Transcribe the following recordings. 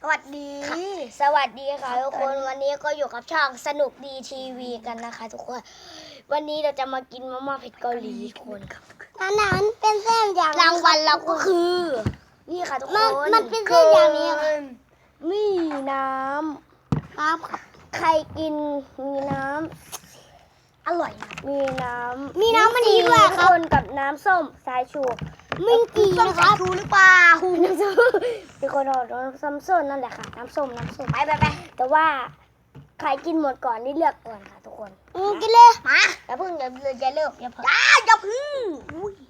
สวัสดี สวัสดีค่ะทุกคน วันนี้ก็อยู่กับช่องสนุกดีทีวีกันนะคะ ทุกคน วันนี้เราจะมากินมาม่าเผ็ดเกาหลีทุกคนครับอันนั้นเป็นเส้นอย่างรางวัลเราก็คือ นี่ค่ะทุกคน มันมันเป็นเส้นอย่างนี้ค่ะนี่น้ครับำใครกินมีน้ำอร่อยนะมีน้ำมีน้ำมันนี้ด้วยครับคนกับน้ำส้มสายชูมิงกีนะครับชูหรือเปล่าน้ำส้มมี คนเอาน้ำส้มส้มนั่นแหละค่ะ น้ำส้มน้ำส้มไปไปไปแต่ว่าใครกินหมดก่อนนี่เลือกก่อนค่ะทุกคน อืมกินเลยมาอย่าเพิ่งอย่าอย่าเลิกอย่าเพิ่งอย่าเพิ่ง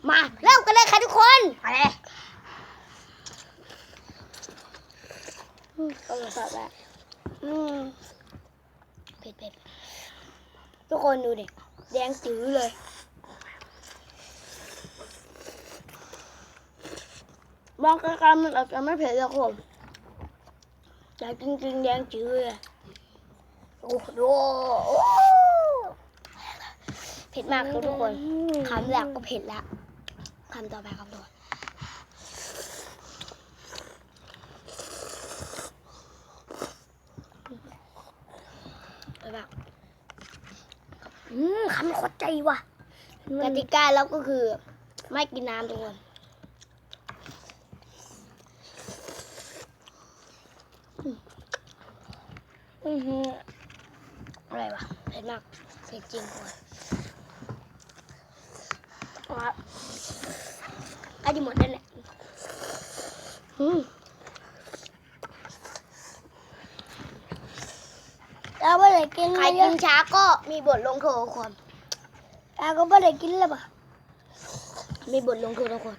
มาเริ่มกันเลยค่ะทุกคนมาเลยก็มาสอบแบบอืมเผ็ดเผ็ดทุกคนดูดิแดงจืดเลย มองกลๆมันอาจจะไม่เผ็ดหรอกผมแต่จริงๆแดงจืดเลยโอ้โหเผ็ดมากทุกคนคำแรกก็เผ็ดแล้วคำต่อไปคำต่อไปไปแบบอืมคำโคตรใจว่ะกติกาแล้วก็คือ ไม่กินน้ำทุกคน อือหืออะไรวะเผ็ดมากเผ็ดจริงกว่าครับอันนี้หมดแล้วแหละอืมเราไม่ได้กินใครเยกิอะนช้าก็มีบทลงโทษทุกคนเราก็ไม่ได้กินเลยป่ะมีบทลงโทษทุกคน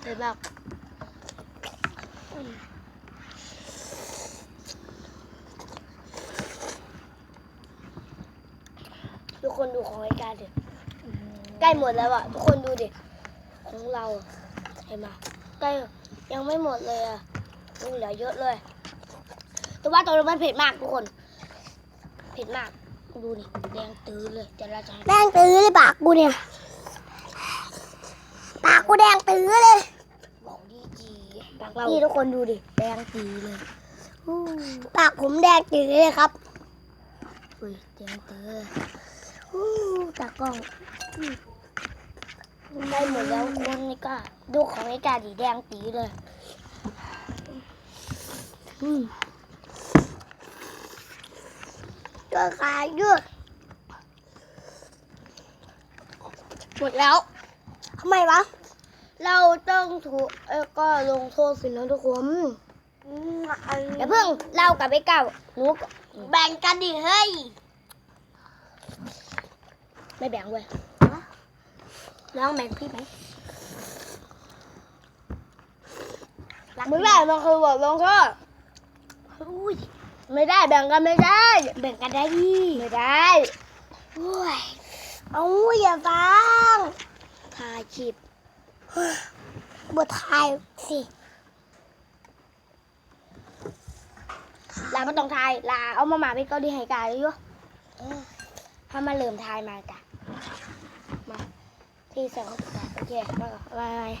เผ็ดมากอืมทุกคนดูของไอ้กายดิใกล้หมดแล้วอะทุกคนดูดิ ของเราอะเห็นไหมใกล้ยังไม่หมดเลยอะยังเหลือเยอะเลย แต่ว่าตอนนี้มันเผ็ดมากทุกคน เผ็ดมาก ดูนี่แดงตื้อเลยแต่เราจะให้แดงตื้อเลยปากกูเนี่ยปา กกูแดงตื้อเลยบอกดีจีปากเรานี่ทุกคนดูดิ แดงตื้อเลยอู้ปากผมแดงตื้อเลยครับอุ้ยแดงตื้อเลยอู้ตากล้องอืมได้หมดแล้วคนนี่ก็ดูของไอ้กาดีแดงตีเลยอืมตัวขายืดหมดแล้วทำไมวะ เราต้องถูกเอ้ยก็ลงโทษสินะทุกคนอืมอันอย่าเพิ่งเล่ากับไอ้เก้าหนูกับแบ่งกันดิเฮ้ย ไม่แบ่งเว้ยน้องแบ่งพี่ไหมมึงได้มันคือบทลงโทษอุ้ยไม่ได้แบ่งกันไม่ได้ แบ่งกันได้ดิไม่ได้โอ้ยเอาอย่าฟังถ่ายคลิป บทไทยสิลาไม่ต้องทายลาเอามาหมาไปเกาหลีให้กายอยู่ถ้ามาเริ่มทายมากะมาที่สองโอเคมาก่อนบาย